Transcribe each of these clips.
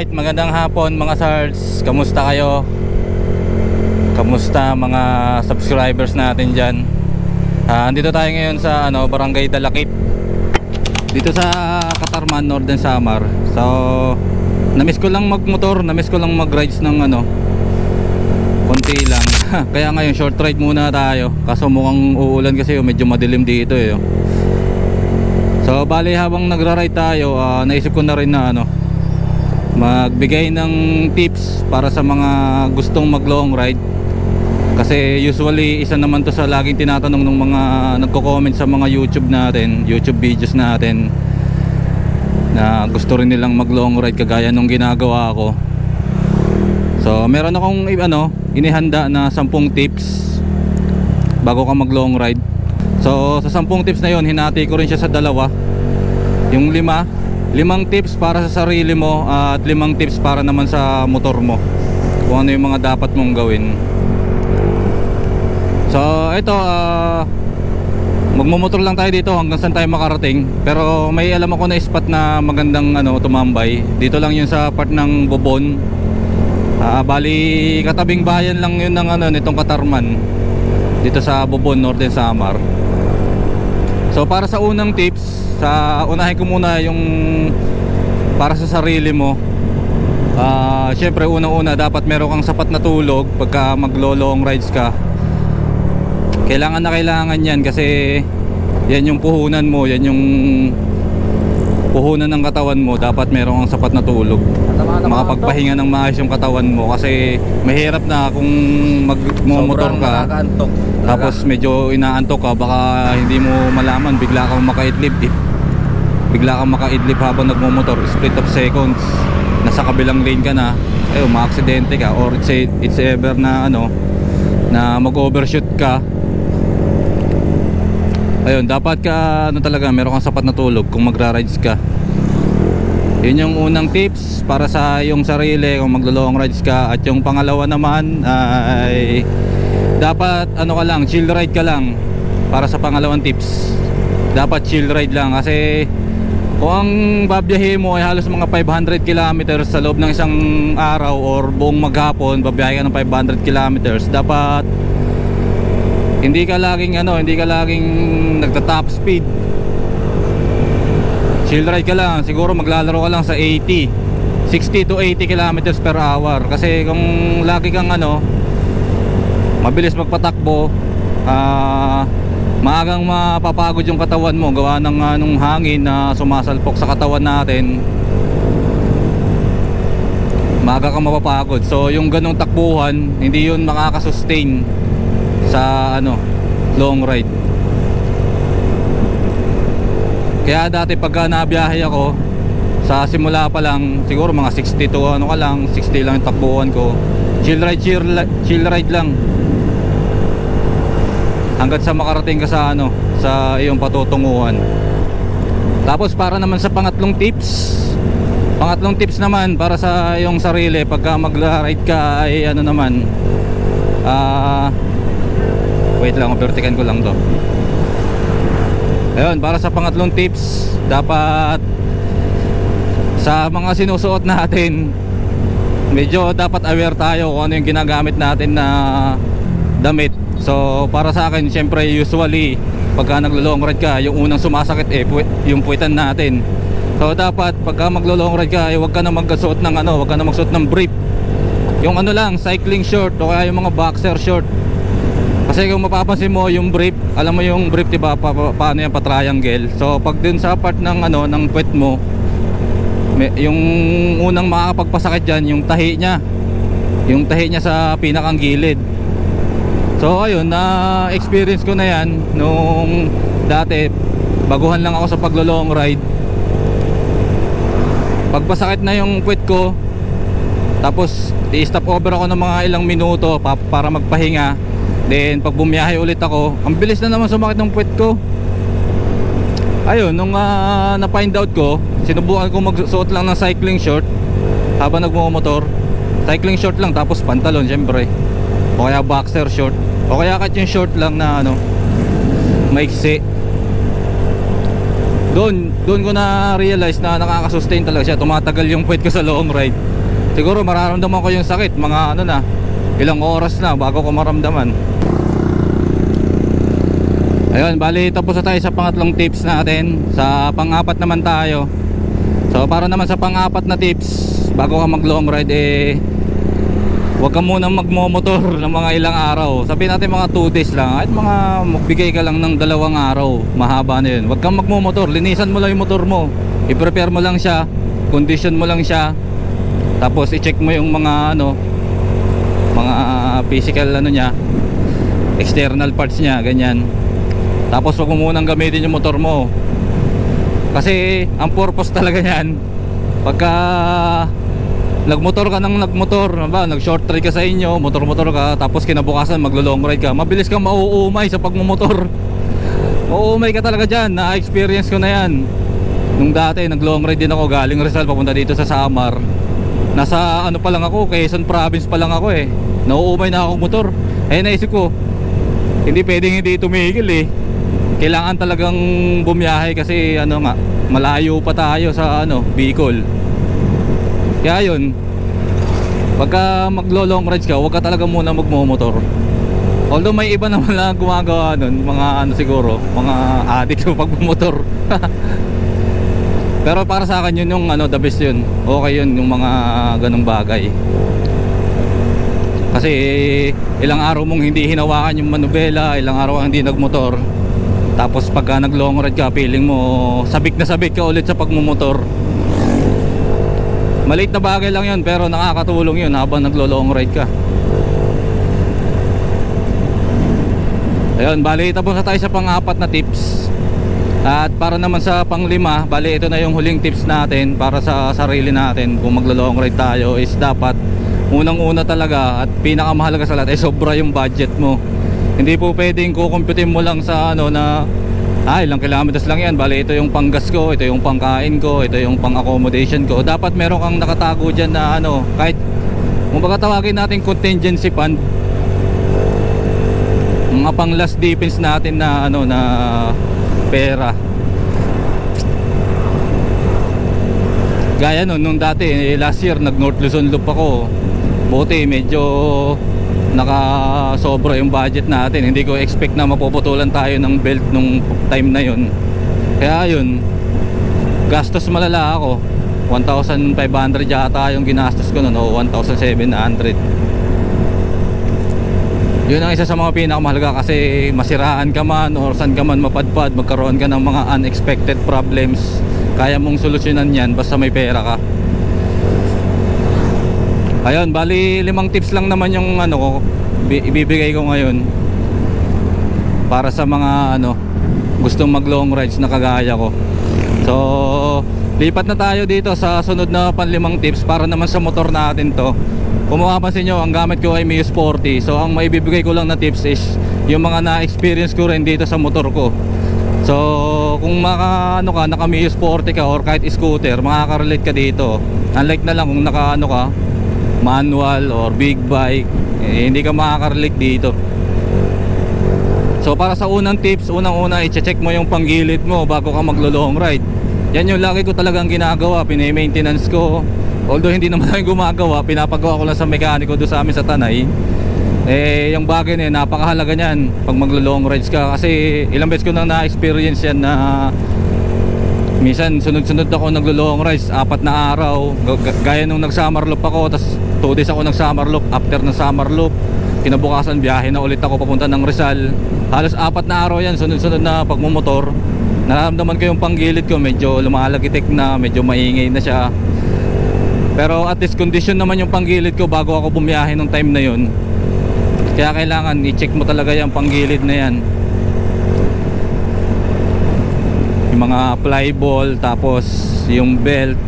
Alright, magandang hapon mga sards. Kamusta kayo? Kamusta mga subscribers natin dyan? Ah, andito tayo ngayon sa ano, Barangay Dalakit. Dito sa Katarman, Northern Samar. So, namiss ko lang magmotor, namiss ko lang mag-rides ng ano, konti lang. Kaya ngayon short ride muna tayo. Kaso mukhang uulan kasi oh, medyo madilim dito eh. oh. So bali habang nagra-ride tayo, ah, naisip ko na rin na ano, magbigay ng tips para sa mga gustong mag long ride. Kasi usually isa naman to sa laging tinatanong ng mga nagko-comment sa mga YouTube natin, YouTube videos natin na gusto rin nilang mag long ride kagaya nung ginagawa ko. So meron akong ano, inihanda na 10 tips bago ka mag long ride. So sa 10 tips na yon, hinati ko rin siya sa dalawa. Yung lima, limang tips para sa sarili mo at limang tips para naman sa motor mo. Kung ano yung mga dapat mong gawin. So ito ah magmumotor lang tayo dito hanggang saan tayo makarating. Pero may alam ako na spot na magandang ano tumambay. Dito lang yun sa part ng Bobon. Ah, bali katabing bayan lang yun ng ano nitong Katarman. Dito sa Bobon, Northern Samar. So para sa unang tips, sa unahin ko muna yung para sa sarili mo. Ah, syempre unang-una dapat meron kang sapat na tulog pagka maglo-long rides ka. Kailangan na kailangan 'yan kasi yan yung puhunan mo, yan yung puhunan ng katawan mo, dapat meron kang sapat na tulog. Makapagpahinga ng maayos yung katawan mo kasi mahirap na kung magmomotor ka. nakakaantok. Tapos medyo inaantok ka, baka hindi mo malaman, bigla kang makaidlip eh. Bigla kang makaidlip habang nagmumotor, split of seconds. Nasa kabilang lane ka na, eh maaksidente ka or it's, it's ever na ano na mag-overshoot ka. Ayun, dapat ka ano talaga, meron kang sapat na tulog kung magra-rides ka. Yun yung unang tips para sa yung sarili kung maglo-long rides ka at yung pangalawa naman ay dapat ano ka lang, chill ride ka lang para sa pangalawang tips. Dapat chill ride lang kasi kung ang babiyahe mo ay halos mga 500 kilometers sa loob ng isang araw or buong maghapon, babiyahe ka ng 500 kilometers, dapat hindi ka laging ano, hindi ka laging nagta-top speed. Chill ride ka lang, siguro maglalaro ka lang sa 80, 60 to 80 kilometers per hour. Kasi kung lagi kang ano, mabilis magpatakbo ah maagang mapapagod yung katawan mo. Gawa ng anong hangin na sumasalpok sa katawan natin maaga kang mapapagod. So yung ganong takbuhan hindi yun makakasustain sa ano long ride. Kaya dati pagka nabiyahe ako sa simula pa lang siguro mga 60 to ano ka lang 60 lang yung ko. Chill ride chill, chill ride lang. Hanggat sa makarating ka sa ano sa iyong patutunguhan. Tapos para naman sa pangatlong tips pangatlong tips naman para sa iyong sarili pagka mag-ride ka ay ano naman ah wait lang overtikan ko lang to. Ayun para sa pangatlong tips dapat sa mga sinusuot natin medyo dapat aware tayo kung ano yung ginagamit natin na damit. So para sa akin syempre usually pagka naglo-long ride ka yung unang sumasakit eh pu- yung puwitan natin. So dapat pagka maglo-long ride ka eh, huwag ka na magsuot ng ano huwag ka na magsuot ng brief. Yung ano lang cycling short o kaya yung mga boxer short kasi kung mapapansin mo yung brief alam mo yung brief diba pa, pa, paano yan pa triangle so pag dun sa part ng ano ng puwet mo may, yung unang makakapagpasakit dyan yung tahi niya. Yung tahi niya sa pinakang gilid. So ayun na experience ko na yan nung dati. Baguhan lang ako sa paglo long ride. Pagpasakit na yung puwet ko tapos i-stop over ako ng mga ilang minuto pa, para magpahinga then pag bumiyahe ulit ako ang bilis na naman sumakit ng puwet ko. Ayun nung ah, na-find out ko sinubukan ko magsuot lang ng cycling short habang nagmumotor. Cycling short lang tapos pantalon syempre. O kaya boxer short. O kaya kat yung short lang na ano maiksi. Doon doon ko na realize na nakaka-sustain talaga siya. Tumatagal yung puwet ko sa long ride. Siguro mararamdaman ko yung sakit mga ano na ilang oras na bago ko maramdaman ayun bali tapos na tayo sa pangatlong tips natin sa pang-apat naman tayo so para naman sa pang-apat na tips bago ka mag long ride eh Huwag ka munang magmomotor ng mga ilang araw. Sabihin natin mga 2 days lang. At mga magbigay ka lang ng dalawang araw. Mahaba na yun. Huwag kang magmomotor. Linisan mo lang yung motor mo. I-prepare mo lang siya. Condition mo lang siya. Tapos i-check mo yung mga ano mga physical ano niya external parts niya ganyan. Tapos huwag mo munang gamitin yung motor mo. Kasi ang purpose talaga niyan pagka nagmotor ka ng nagmotor ba nag short ride ka sa inyo motor motor ka tapos kinabukasan maglo long ride ka mabilis kang mauumay sa pagmumotor mauumay ka talaga dyan na experience ko na yan. Nung dati nag long ride din ako galing Rizal papunta dito sa Samar. Nasa ano pa lang ako Quezon province pa lang ako eh nauumay na ako motor. Eh naisip ko hindi pwedeng hindi tumigil eh. Kailangan talagang bumiyahe kasi ano nga malayo pa tayo sa ano Bicol. Kaya yun pagka maglo long rides ka huwag ka talaga muna magmumotor. Although may iba naman lang gumagawa nun mga ano siguro mga addict sa pagmumotor. Pero para sa akin yun yung ano the best yun. Okay yun yung mga ganong bagay kasi ilang araw mong hindi hinawakan yung manubela ilang araw kang hindi nagmotor. Tapos pagka nag long ride ka feeling mo sabik na sabik ka ulit sa pagmumotor. Maliit na bagay lang yun pero nakakatulong yun habang naglo long ride ka. Ayun bali tapos na tayo sa pang-apat na tips. At para naman sa panglima, bali ito na yung huling tips natin para sa sarili natin. Kung maglo-long ride tayo is dapat unang-una talaga at pinakamahalaga sa lahat ay sobra yung budget mo. Hindi po pwedeng kukumputin mo lang sa ano na ah, ilang kilometers lang yan. Bali ito yung panggas ko, ito yung pangkain ko, ito yung pang-accommodation ko. Dapat meron kang nakatago dyan na ano, kahit kung baka tawagin natin contingency fund mga pang last defense natin na ano na pera gaya nun nung dati eh, last year nag North Luzon Loop ako buti medyo naka sobra yung budget natin. Hindi ko expect na mapuputulan tayo ng belt nung time na yun. Kaya yun gastos malala ako. 1,500 yata yung ginastos ko noon o 1,700 yun ang isa sa mga pinakamahalaga kasi masiraan ka man or saan ka man mapadpad magkaroon ka ng mga unexpected problems. Kaya mong solusyonan yan basta may pera ka ayun bali limang tips lang naman yung ano ko bi- ibibigay ko ngayon para sa mga ano gustong mag long rides na kagaya ko. So lipat na tayo dito sa sunod na panlimang tips para naman sa motor natin to. Kung mapapansin nyo ang gamit ko ay Mio Sporty. So ang maibibigay ko lang na tips is yung mga na-experience ko rin dito sa motor ko. So kung maka ano ka naka Mio Sporty ka or kahit scooter makaka-relate ka dito. Unlike na lang kung naka ano ka manual or big bike eh, hindi ka makaka-relate dito. So para sa unang tips unang una i-check mo yung panggilid mo bago ka maglo long ride. Yan yung lagi ko talagang ginagawa pine-maintenance ko. Although hindi naman namin gumagawa pinapagawa ko lang sa mekaniko doon sa amin sa Tanay. Eh yung bagay na yun napakahalaga niyan pag maglo long rides ka. Kasi ilang beses ko nang na-experience yan na minsan sunod-sunod ako naglo long rides apat na araw gaya nung nag summer loop ako tas 2 days ako nag summer loop. After ng summer loop kinabukasan biyahe na ulit ako papunta ng Rizal. Halos apat na araw yan sunod-sunod na pagmumotor. Nararamdaman ko yung panggilid ko medyo lumalagitik na medyo maingay na siya. Pero at least condition naman yung panggilid ko bago ako bumiyahe nung time na yun. Kaya kailangan i-check mo talaga yung panggilid na yan. Yung mga flyball tapos yung belt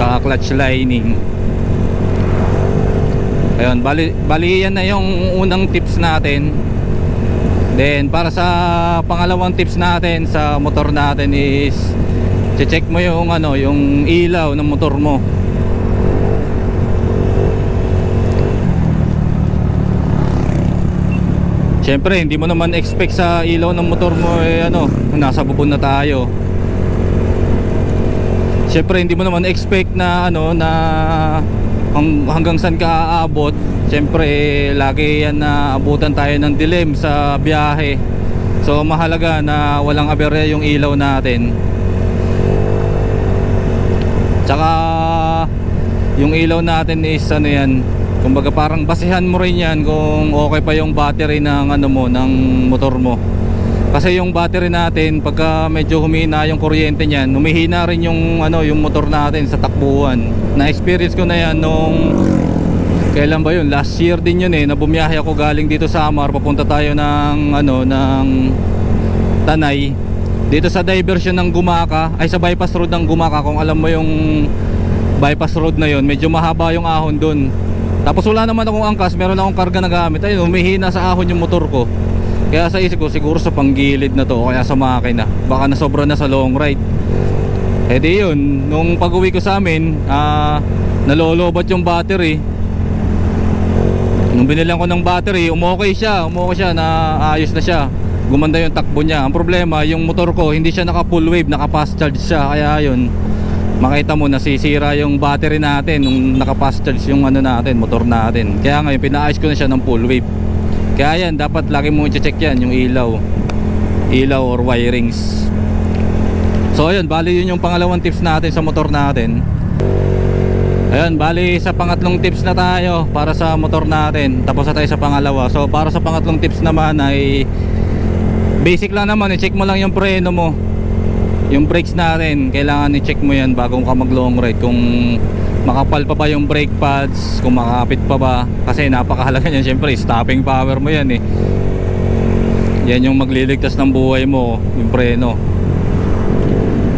tsaka clutch lining ayun bali, bali yan na yung unang tips natin then para sa pangalawang tips natin sa motor natin is check mo yung ano yung ilaw ng motor mo Siyempre, hindi mo naman expect sa ilaw ng motor mo eh ano, nasa bubon na tayo. Siyempre, hindi mo naman expect na ano na hang, hanggang saan ka aabot. Siyempre, eh, lagi yan na abutan tayo ng dilim sa biyahe. So mahalaga na walang aberya yung ilaw natin. Tsaka yung ilaw natin is ano yan, kumbaga parang basihan mo rin yan kung okay pa yung battery ng ano mo, ng motor mo. Kasi yung battery natin pagka medyo humina yung kuryente niyan, humihina rin yung ano, yung motor natin sa takbuhan. Na-experience ko na yan nung kailan ba yun? Last year din yun eh, na bumiyahe ako galing dito sa Amar, papunta tayo ng ano, ng Tanay. Dito sa diversion ng Gumaka, ay sa bypass road ng Gumaka, kung alam mo yung bypass road na yun, medyo mahaba yung ahon dun. Tapos wala naman akong angkas, meron akong karga na gamit. Ayun, humihina sa ahon yung motor ko. Kaya sa isip ko, siguro sa panggilid na to, kaya sa makina. Baka nasobra na sa long ride. Eh di yun, nung pag uwi ko sa amin, ah, nalolobat yung battery. Nung binilang ko ng battery, umokay siya, umokay siya na ayos na siya. Gumanda yung takbo niya. Ang problema, yung motor ko, hindi siya naka full wave, naka fast charge siya. Kaya yun, makita mo nasisira yung battery natin nung naka fast charge yung ano natin, motor natin. Kaya ngayon, pinaayos ko na siya ng full wave. Kaya yan, dapat lagi mo i-check yan, yung ilaw. Ilaw or wirings. So ayun, bali yun yung pangalawang tips natin sa motor natin. Ayun, bali sa pangatlong tips na tayo para sa motor natin. Tapos na tayo sa pangalawa. So para sa pangatlong tips naman ay basic lang naman, i-check mo lang yung preno mo. Yung brakes natin, kailangan i-check mo yan bago ka mag long ride kung makapal pa ba yung brake pads, kung makakapit pa ba. Kasi napakahalaga niyan, syempre stopping power mo yan eh. Yan yung magliligtas ng buhay mo, yung preno.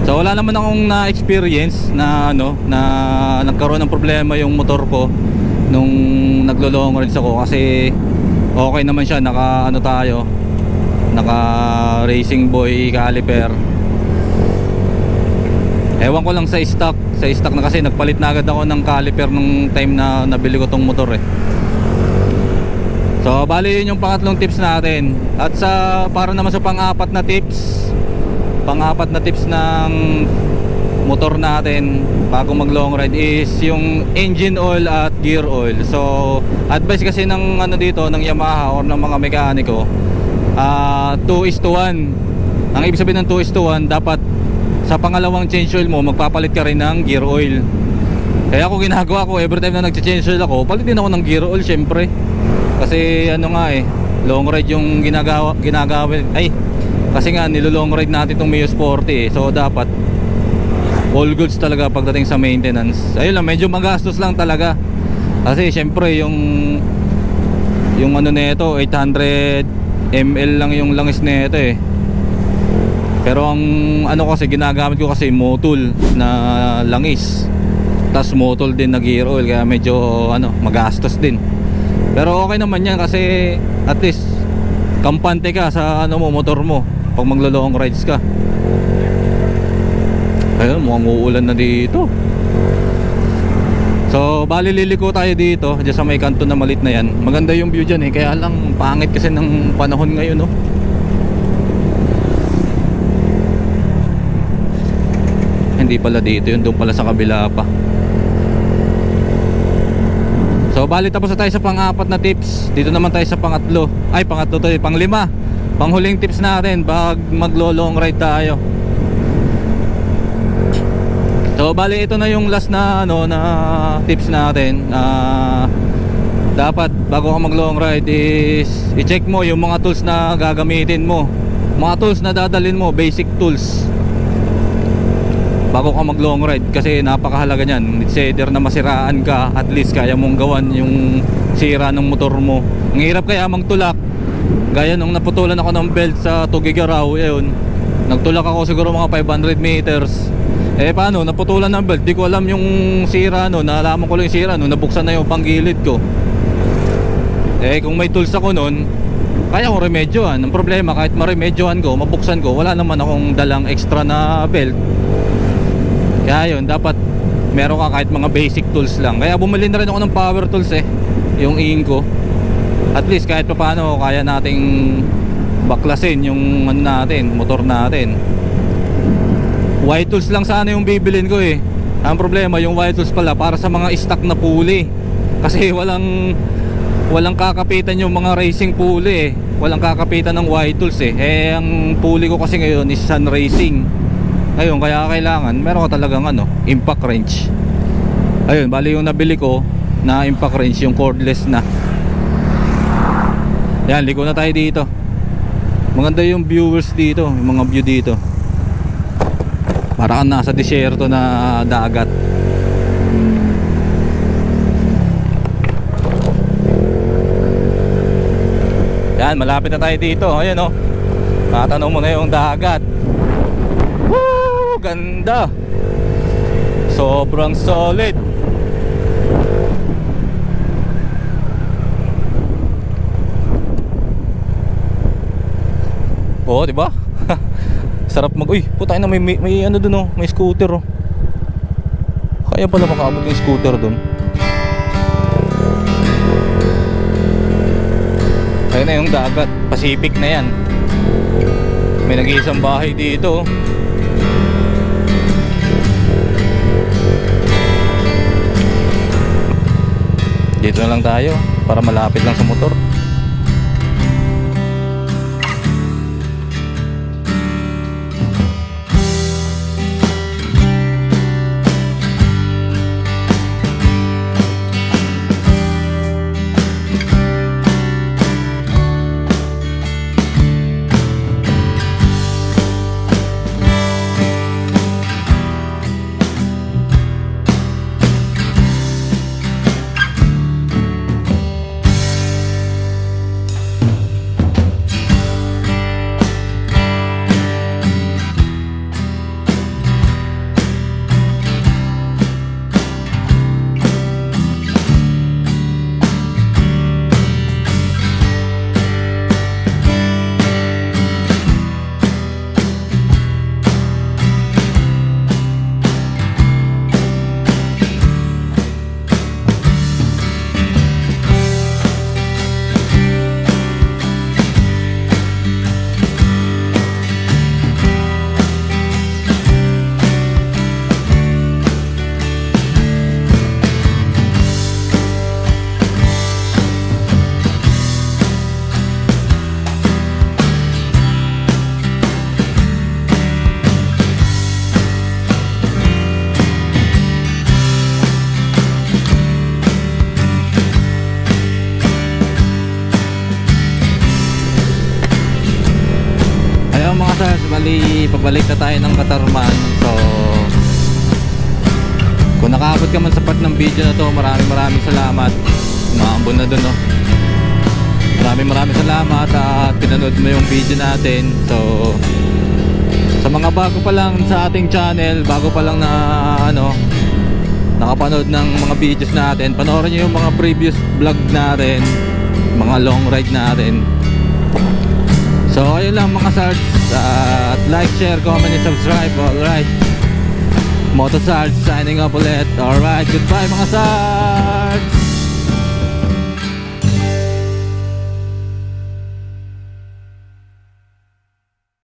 So wala naman akong na-experience na ano na nagkaroon ng problema yung motor ko nung naglo-long rides ako kasi okay naman siya naka ano tayo naka racing boy caliper Ewan ko lang sa stock. Sa stock na kasi nagpalit na agad ako ng caliper nung time na nabili ko tong motor eh. So bali yun yung pangatlong tips natin. At sa para naman sa pang-apat na tips Pang-apat na tips ng motor natin bago mag long ride is yung engine oil at gear oil. So advice kasi ng ano dito ng Yamaha or ng mga mekaniko ah 2 is to 1 ang ibig sabihin ng 2 is to 1 dapat sa pangalawang change oil mo magpapalit ka rin ng gear oil. Kaya ako ginagawa ko every time na nag-change oil ako palitin ako ng gear oil syempre. Kasi ano nga eh long ride yung ginagawa ginagawa ay kasi nga nilo-long ride natin itong Mio Sporty eh. so dapat all goods talaga pagdating sa maintenance. Ayun lang medyo magastos lang talaga. Kasi syempre yung yung ano nito 800 ml lang yung langis nito eh pero ang ano kasi ginagamit ko kasi motul na langis. Tas motul din na gear oil kaya medyo ano magastos din. Pero okay naman yan kasi at least kampante ka sa ano mo motor mo. Pag maglo long rides ka. Ayun mukhang uulan na dito. So bali liliko tayo dito dyan sa may kanto na malit na yan. Maganda yung view dyan eh. Kaya lang pangit kasi ng panahon ngayon no hindi pala dito yun doon pala sa kabila pa. So bali tapos na tayo sa pang-apat na tips. Dito naman tayo sa pangatlo. Ay pangatlo to eh. Panglima. Panghuling tips natin pag maglo long ride tayo. So bali ito na yung last na ano na tips natin. Na dapat bago ka mag long ride is i-check mo yung mga tools na gagamitin mo. Mga tools na dadalhin mo, basic tools. Bago ka mag long ride kasi napakahalaga niyan. It's na masiraan ka, at least kaya mong gawan yung sira ng motor mo. Ang hirap kaya magtulak. Gaya nung naputulan ako ng belt sa Tugigaraw, ayun. Nagtulak ako siguro mga 500 meters. Eh paano, naputulan ng belt, di ko alam yung sira no, nalaman ko lang yung sira no, nabuksan na yung panggilid ko. Eh kung may tools ako nun, kaya ko remedyohan. Ang problema, kahit maremedyohan ko, mabuksan ko, wala naman akong dalang extra na belt. Kaya yun, dapat meron ka kahit mga basic tools lang. Kaya bumili na rin ako ng power tools eh, yung Inco. At least kahit pa paano, kaya nating baklasin yung ano natin, motor natin. White tools lang sana yung bibilin ko eh. Ang problema, yung white tools pala para sa mga stock na pulley. Kasi walang walang kakapitan yung mga racing pulley eh. Walang kakapitan ng white tools eh. Eh ang pulley ko kasi ngayon is Sun Racing. Ngayon kaya kailangan meron ka talagang ano, impact wrench. Ayun, bali yung nabili ko na impact wrench yung cordless na. Yan, liko na tayo dito. Maganda yung viewers dito, yung mga view dito. Para kang nasa disyerto na dagat. Yan, malapit na tayo dito. Ayan oh. Tatanong mo na yung dagat. Ganda. Sobrang solid. Oo, di ba? Sarap mag... Uy, puta na may, may, may ano dun oh, may scooter oh. Kaya pala makaabot yung scooter dun. Ayun na yung dagat, Pacific na yan. May nag-iisang bahay dito. oh. Dito na lang tayo para malapit lang sa motor. Bali pabalik na tayo ng Katarman. So kung nakaabot ka man sa part ng video na to, maraming maraming salamat. Maambon na dun no. Maraming maraming salamat at pinanood mo yung video natin. So sa mga bago pa lang sa ating channel, bago pa lang na ano nakapanood ng mga videos natin, panoorin nyo yung mga previous vlog natin, mga long ride natin. So ayun lang mga sards. At like, share, comment, and subscribe. Alright. Moto Sards signing off ulit. Alright, goodbye mga sards